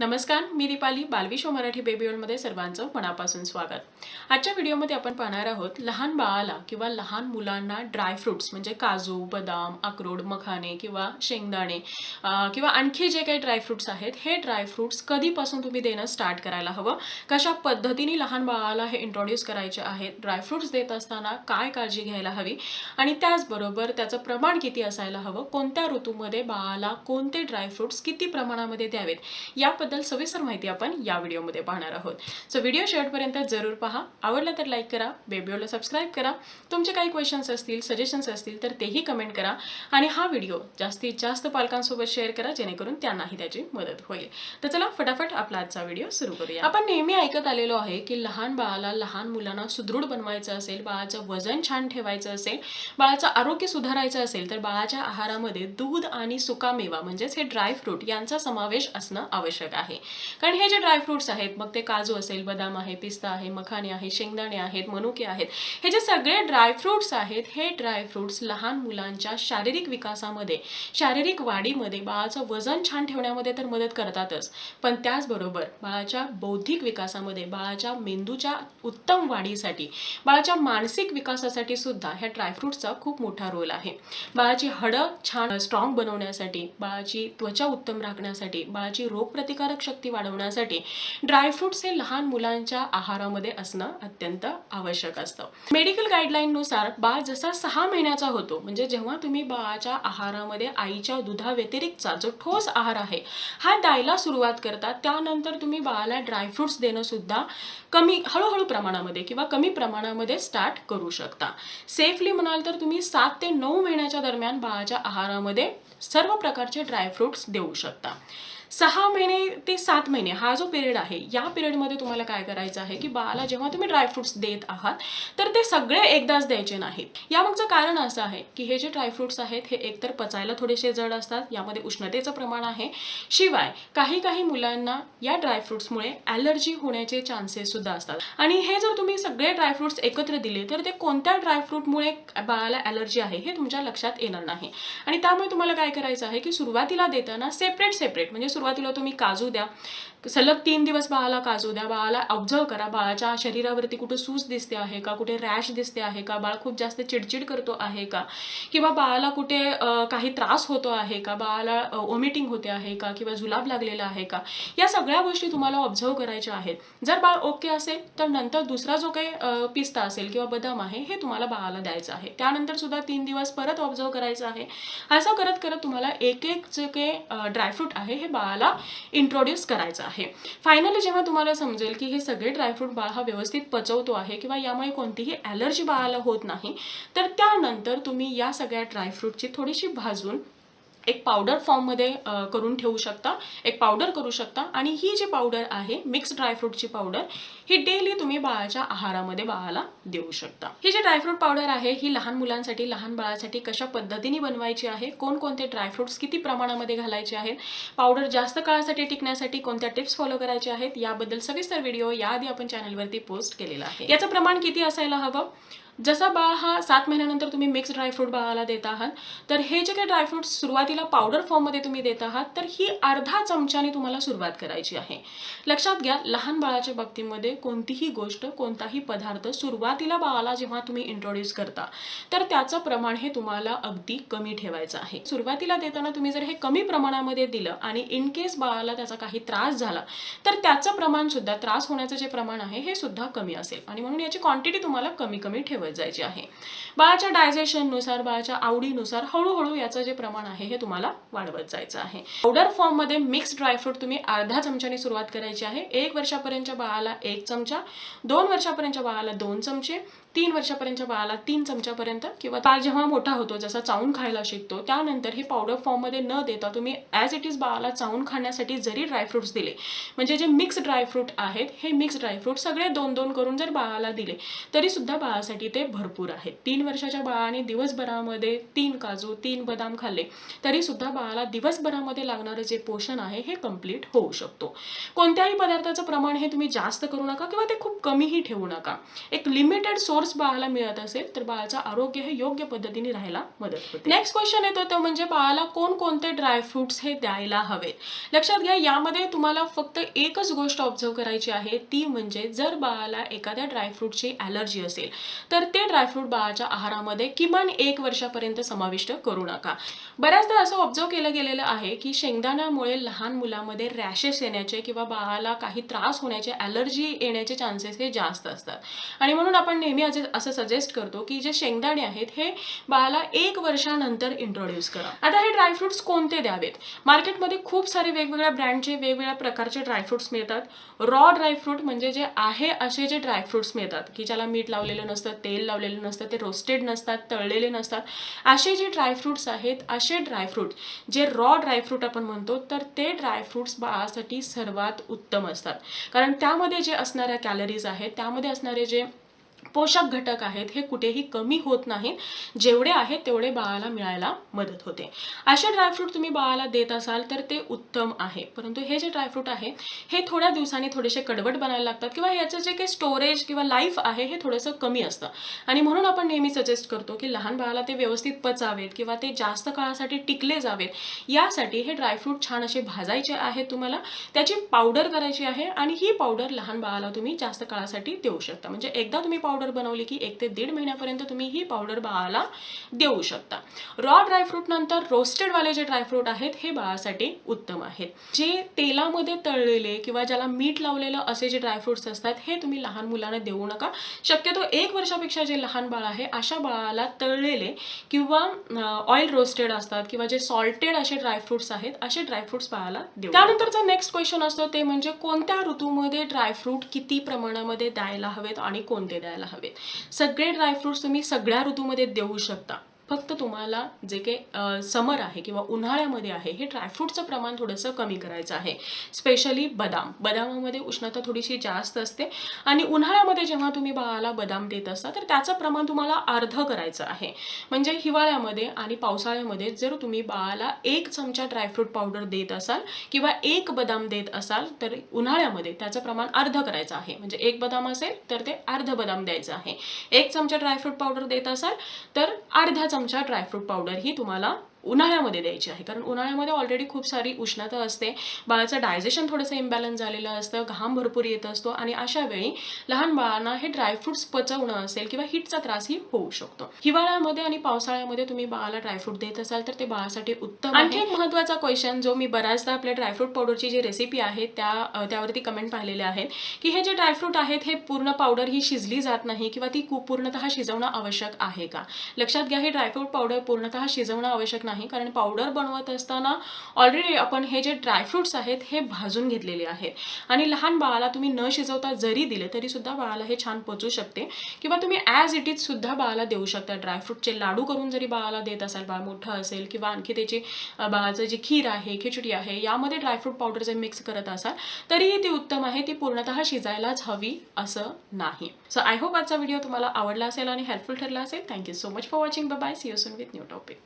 नमस्कार मी दीपाली बालविश्व हो मराठी बेबी सर्वांचं मनापासून स्वागत. आजच्या व्हिडिओमध्ये आपण पाहणार आहोत लहान बाळाला किंवा लहान मुलांना ड्रायफ्रुट्स म्हणजे काजू बदाम अक्रोड मखाने किंवा शेंगदाणे किंवा आणखी जे काही ड्रायफ्रुट्स आहेत हे ड्रायफ्रुट्स कधीपासून तुम्ही देणं स्टार्ट करायला हवं? कशा पद्धतीने लहान बाळाला हे इंट्रोड्यूस करायचे आहेत ड्रायफ्रुट्स देत असताना काय काळजी घ्यायला हवी? आणि त्याचबरोबर त्याचं प्रमाण किती असायला हवं? कोणत्या ऋतूमध्ये बाळाला कोणते ड्रायफ्रुट्स किती प्रमाणामध्ये द्यावेत? या याबद्दल सविस्तर माहिती आपण या व्हिडिओमध्ये पाहणार आहोत. सो व्हिडिओ शेवटपर्यंत जरूर पहा. आवडला तर लाईक करा बेबीओला सबस्क्राईब करा. तुमचे काही क्वेश्चन्स असतील सजेशन्स असतील तर तेही कमेंट करा. आणि हा व्हिडिओ जास्तीत जास्त पालकांसोबत शेअर करा जेणेकरून त्यांनाही त्याची मदत होईल. तर चला फटाफट आपला आजचा व्हिडिओ सुरू करूया. आपण नेहमी ऐकत आलेलो आहे की लहान बाळाला लहान मुलांना सुदृढ बनवायचं असेल बाळाचं वजन छान ठेवायचं असेल बाळाचं आरोग्य सुधारायचं असेल तर बाळाच्या आहारामध्ये दूध आणि सुकामेवा म्हणजेच हे ड्रायफ्रूट यांचा समावेश असणं आवश्यक आहे. कारण हे जे ड्रायफ्रुट्स आहेत मग ते काजू असेल बदाम आहे पिस्ता आहे मखाने आहे शेंगदाणे आहेत मनुके आहेत हे जे सगळे ड्रायफ्रुट्स आहेत हे ड्रायफ्रुट्स लहान मुलांच्या शारीरिक विकासामध्ये शारीरिक वाढीमध्ये बाळाचं वजन छान ठेवण्यामध्ये तर मदत करतातच. पण त्याचबरोबर बाळाच्या बौद्धिक विकासामध्ये बाळाच्या मेंदूच्या उत्तम वाढीसाठी बाळाच्या मानसिक विकासासाठी सुद्धा ह्या ड्रायफ्रुट्सचा खूप मोठा रोल आहे. बाळाची हडं छान स्ट्रॉंग बनवण्यासाठी बाळाची त्वचा उत्तम राखण्यासाठी बाळाची रोगप्रतिकार रोगप्रतिकारक शक्ती वाढवण्यासाठी ड्रायफ्रुट्स हे लहान मुलांच्या आहारामध्ये असणं अत्यंत आवश्यक असतं. मेडिकल गाईडलाईननुसार बाळ जसा सहा महिन्याचा होतो म्हणजे जेव्हा तुम्ही बाळाच्या आहारामध्ये आईच्या दुधाव्यतिरिक्तचा जो ठोस आहार आहे हा द्यायला सुरुवात करता त्यानंतर तुम्ही बाळाला ड्रायफ्रुट्स देणं सुद्धा कमी हळूहळू प्रमाणामध्ये किंवा कमी प्रमाणामध्ये स्टार्ट करू शकता. सेफली म्हणाल तर तुम्ही सात ते नऊ महिन्याच्या दरम्यान बाळाच्या आहारामध्ये सर्व प्रकारचे ड्रायफ्रुट्स देऊ शकता. सहा महिने ते सात महिने हा जो पिरियड आहे या पिरियडमध्ये तुम्हाला काय करायचं आहे की बाळाला जेव्हा तुम्ही ड्रायफ्रुट्स देत आहात तर ते सगळे एकदाच द्यायचे नाहीत. यामागचं कारण असं आहे की हे जे ड्रायफ्रुट्स आहेत हे एकतर पचायला थोडेसे जड असतात यामध्ये उष्णतेचं प्रमाण आहे. शिवाय काही काही मुलांना या ड्रायफ्रुट्समुळे ॲलर्जी होण्याचे चान्सेस सुद्धा असतात. आणि हे जर तुम्ही सगळे ड्रायफ्रुट्स एकत्र दिले तर ते कोणत्या ड्रायफ्रूटमुळे बाळाला ॲलर्जी आहे हे तुमच्या लक्षात येणार नाही. आणि त्यामुळे तुम्हाला काय करायचं आहे की सुरुवातीला देताना सेपरेट सेपरेट म्हणजे सुरुवातीला तुम्ही काजू द्या. सलग तीन दिवस बाळाला काजू द्या बाळाला ऑब्झर्व करा. बाळाच्या शरीरावरती कुठे सूज दिसते आहे का कुठे रॅश दिसते आहे का बाळ खूप जास्त चिडचिड करतो आहे का किंवा बाळाला कुठे काही त्रास होतो आहे का बाळाला ओमिटिंग होते आहे का किंवा जुलाब लागलेला आहे का या सगळ्या गोष्टी तुम्हाला ऑब्झर्व करायच्या आहेत. जर बाळ ओके असेल तर नंतर दुसरा जो काही पिस्ता असेल किंवा बदाम आहे हे तुम्हाला बाळाला द्यायचं आहे. त्यानंतर सुद्धा तीन दिवस परत ऑब्झर्व करायचं आहे. असं करत करत तुम्हाला एक एक जे काही ड्रायफ्रूट आहे हे बाळाला इंट्रोड्यूस करायचं आहे. फायनली जेव्हा तुम्हाला समजेल की हे सगळे ड्रायफ्रूट बाळ हा व्यवस्थित पचवतो आहे किंवा यामुळे कोणतीही ॲलर्जी बाळाला होत नाही तर त्यानंतर तुम्ही या सगळ्या ड्रायफ्रूटची थोडीशी भाजून एक पावडर फॉर्ममध्ये करून ठेवू शकता. एक पावडर करू शकता. आणि ही जी पावडर आहे मिक्स ड्रायफ्रूटची पावडर ही डेली तुम्ही बाळाच्या आहारामध्ये बाळाला देऊ शकता. ही जी ड्रायफ्रूट पावडर आहे ही लहान मुलांसाठी लहान बाळासाठी कशा पद्धतीने बनवायची आहे कोणकोणते ड्रायफ्रूट्स किती प्रमाणामध्ये घालायचे आहेत पावडर जास्त काळासाठी टिकण्यासाठी कोणत्या टिप्स फॉलो करायच्या आहेत याबद्दल सविस्तर व्हिडिओ याआधी आपण चॅनलवरती पोस्ट केलेला आहे. याचं प्रमाण किती असायला हवं? जसा बाळ हा सात महिन्यानंतर तुम्ही मिक्स ड्रायफ्रूट बाळाला देत आहात तर हे जे काही ड्रायफ्रूट्स सुरुवातीला पावडर फॉर्ममध्ये तुम्ही देत आहात तर ही अर्धा चमच्याने तुम्हाला सुरुवात करायची आहे. लक्षात घ्या लहान बाळाच्या बाबतीमध्ये कोणतीही गोष्ट कोणताही पदार्थ सुरुवातीला बाळाला जेव्हा तुम्ही इंट्रोड्यूस करता तर त्याचं प्रमाण हे तुम्हाला अगदी कमी ठेवायचं आहे. सुरुवातीला देताना तुम्ही जर हे कमी प्रमाणामध्ये दिलं आणि इन केस बाळाला त्याचा काही त्रास झाला तर त्याचं प्रमाण सुद्धा त्रास होण्याचं जे प्रमाण आहे हे सुद्धा कमी असेल. आणि म्हणून याची क्वांटिटी तुम्हाला कमी कमी ठेवत जायची आहे. बाळाच्या डायजेशननुसार बाळाच्या आवडीनुसार हळूहळू याचं जे प्रमाण आहे हे तुम्हाला वाढवत जायचं आहे. पावडर फॉर्ममध्ये मिक्स ड्रायफ्रूट तुम्ही अर्धा चमच्याने सुरुवात करायची आहे. एक वर्षापर्यंतच्या बाळाला एक चमचा दोन वर्षापर्यंतच्या बाळाला दोन चमचे तीन वर्षापर्यंतच्या बाळाला तीन चमच्यापर्यंत किंवा बाळ जेव्हा मोठा होतो जसा चावून खायला शिकतो त्यानंतर हे पावडर फॉर्ममध्ये न देता तुम्ही ॲज इट इज बाळाला चावून खाण्यासाठी जरी ड्रायफ्रुट्स दिले म्हणजे जे मिक्स ड्रायफ्रूट आहेत हे मिक्स ड्रायफ्रूट सगळे दोन दोन करून जर बाळाला दिले तरी सुद्धा बाळासाठी ते भरपूर आहेत. तीन वर्षाच्या बाळाने दिवसभरामध्ये तीन काजू तीन बदाम खाल्ले तरी सुद्धा बाळाला दिवसभरामध्ये लागणारं जे पोषण आहे हे कंप्लीट होऊ शकतो. कोणत्याही पदार्थाचं प्रमाण हे तुम्ही जास्त करू नका किंवा ते खूप कमीही ठेवू नका. एक लिमिटेड सोर्स सोर्स बाळाला मिळत असेल तर बाळाचं आरोग्य हे योग्य पद्धतीने राहायला मदत होते. नेक्स्ट क्वेश्चन येतो तो म्हणजे बाळाला कोणकोणते ड्रायफ्रुट्स हे द्यायला हवेत लक्षात घ्या यामध्ये तुम्हाला फक्त एकच गोष्ट ऑब्झर्व करायची आहे ती म्हणजे जर बाळाला एखाद्या ड्रायफ्रूटची ॲलर्जी असेल तर ते ड्रायफ्रूट बाळाच्या आहारामध्ये किमान एक वर्षापर्यंत समाविष्ट करू नका. बऱ्याचदा असं ऑब्झर्व केलं गेलेलं आहे की शेंगदाण्यामुळे लहान मुलामध्ये रॅशेस येण्याचे किंवा बाळाला काही त्रास होण्याचे ॲलर्जी येण्याचे चान्सेस हे जास्त असतात. आणि म्हणून आपण नेहमी असे- असं सजेस्ट करतो की जे शेंगदाणे आहेत हे बाळाला एक वर्षानंतर इंट्रोड्यूस करा. आता हे ड्रायफ्रुट्स कोणते द्यावेत? मार्केटमध्ये खूप सारे वेगवेगळ्या ब्रँडचे वेगवेगळ्या प्रकारचे ड्रायफ्रुट्स मिळतात. रॉ ड्रायफ्रूट म्हणजे जे आहे असे जे ड्रायफ्रुट्स मिळतात की ज्याला मीठ लावलेलं नसतं तेल लावलेलं नसतं ते रोस्टेड नसतात तळलेले नसतात. असे जे ड्रायफ्रुट्स आहेत असे ड्रायफ्रूट जे रॉ ड्रायफ्रूट आपण म्हणतो तर ते ड्रायफ्रुट्स बाळासाठी सर्वात उत्तम असतात. कारण त्यामध्ये जे असणाऱ्या कॅलरीज आहेत त्यामध्ये असणारे जे पोषक घटक आहेत हे कुठेही कमी होत नाहीत. जेवढे आहेत तेवढे बाळाला मिळायला मदत होते. असे ड्रायफ्रूट तुम्ही बाळाला देत असाल तर ते उत्तम आहे. परंतु हे जे ड्रायफ्रूट आहे हे थोड्या दिवसांनी थोडेसे कडवट बनायला लागतात किंवा याचं जे काही स्टोरेज किंवा लाईफ आहे हे थोडंसं कमी असतं. आणि म्हणून आपण नेहमी सजेस्ट करतो की लहान बाळाला ते व्यवस्थित पचावेत किंवा ते जास्त काळासाठी टिकले जावेत. यासाठी हे ड्रायफ्रूट छान असे भाजायचे आहेत तुम्हाला. त्याची पावडर करायची आहे आणि ही पावडर लहान बाळाला तुम्ही जास्त काळासाठी देऊ शकता. म्हणजे एकदा तुम्ही पावडर बनवली की एक ते दीड महिन्यापर्यंत तुम्ही ही पावडर बाळाला देऊ शकता. रॉ ड्रायफ्रूट नंतर रोस्टेड वाले जे ड्रायफ्रूट आहेत हे बाळासाठी उत्तम आहेत. जे तेलामध्ये तळलेले किंवा ज्याला मीठ लावलेलं असे जे ड्रायफ्रुट्स असतात हे तुम्ही लहान मुलांना देऊ नका. शक्यतो एक वर्षापेक्षा जे लहान बाळ आहे अशा बाळाला तळलेले किंवा ऑइल रोस्टेड असतात किंवा जे सॉल्टेड असे ड्रायफ्रुट्स आहेत असे ड्रायफ्रुट्स बाळाला देऊ त्यानंतरचा नेक्स्ट क्वेश्चन असतो ते म्हणजे कोणत्या ऋतूमध्ये ड्रायफ्रूट किती प्रमाणामध्ये द्यायला हवेत आणि कोणते द्यायला हवेत. सगळे ड्रायफ्रुट्स तुम्ही सगळ्या ऋतूमध्ये देऊ शकता. फक्त तुम्हाला जे काही समर आहे किंवा उन्हाळ्यामध्ये आहे हे ड्रायफ्रूटचं प्रमाण थोडंसं कमी करायचं आहे. स्पेशली बदाम. बदामामध्ये उष्णता थोडीशी जास्त असते आणि उन्हाळ्यामध्ये जेव्हा तुम्ही बाळाला बदाम देत असता तर त्याचं प्रमाण तुम्हाला अर्ध करायचं आहे. म्हणजे हिवाळ्यामध्ये आणि पावसाळ्यामध्ये जर तुम्ही बाळाला एक चमचा ड्रायफ्रूट पावडर देत असाल किंवा एक बदाम देत असाल तर उन्हाळ्यामध्ये त्याचं प्रमाण अर्ध करायचं आहे. म्हणजे एक बदाम असेल तर ते अर्ध बदाम द्यायचं आहे. एक चमचा ड्रायफ्रूट पावडर देत असाल तर अर्धा चमचा ड्रायफ्रूट पावडर ही तुम्हाला उन्हाळ्यामध्ये द्यायची आहे. कारण उन्हाळ्यामध्ये ऑलरेडी खूप सारी उष्णता असते. बाळाचं डायजेशन थोडंसं इम्बॅलन्स झालेलं असतं. घाम भरपूर येत असतो. आणि अशा वेळी लहान बाळांना हे ड्रायफ्रुट्स पचवणं असेल किंवा हिटचा त्रासही होऊ शकतो. हिवाळ्यामध्ये आणि पावसाळ्यामध्ये तुम्ही बाळाला ड्रायफ्रूट देत असाल तर ते बाळासाठी उत्तम आणखी एक महत्त्वाचा क्वेश्चन जो मी बऱ्याचदा आपल्या ड्रायफ्रूट पावडरची जी रेसिपी आहे त्या त्यावरती कमेंट पाहिलेल्या आहेत. की हे जे ड्रायफ्रूट आहेत हे पूर्ण पावडर ही शिजली जात नाही किंवा ती कु- पूर्णतः शिजवणं आवश्यक आहे का? लक्षात घ्या हे ड्रायफ्रूट पावडर पूर्णतः शिजवणं आवश्यक नाही. कारण पावडर बनवत असताना ऑलरेडी आपण हे जे ड्रायफ्रुट्स आहेत हे भाजून घेतलेले आहेत. आणि लहान बाळाला तुम्ही न शिजवता जरी दिले तरीसुद्धा बाळाला हे छान पचू शकते. किंवा तुम्ही ॲज इट इज सुद्धा बाळाला देऊ शकता. ड्रायफ्रूटचे लाडू करून जरी बाळाला देत असाल बाळ मोठं असेल किंवा आणखी त्याची बाळाचं जी खीर आहे खिचडी आहे यामध्ये ड्रायफ्रूट पावडर जर मिक्स करत असाल तरीही ती उत्तम आहे. ती पूर्णतः शिजायलाच हवी असं नाही. सो आय होप आजचा व्हिडिओ तुम्हाला आवडला असेल आणि हेल्पफुल ठरला असेल. Thank you so much for watching bye see you soon with new topic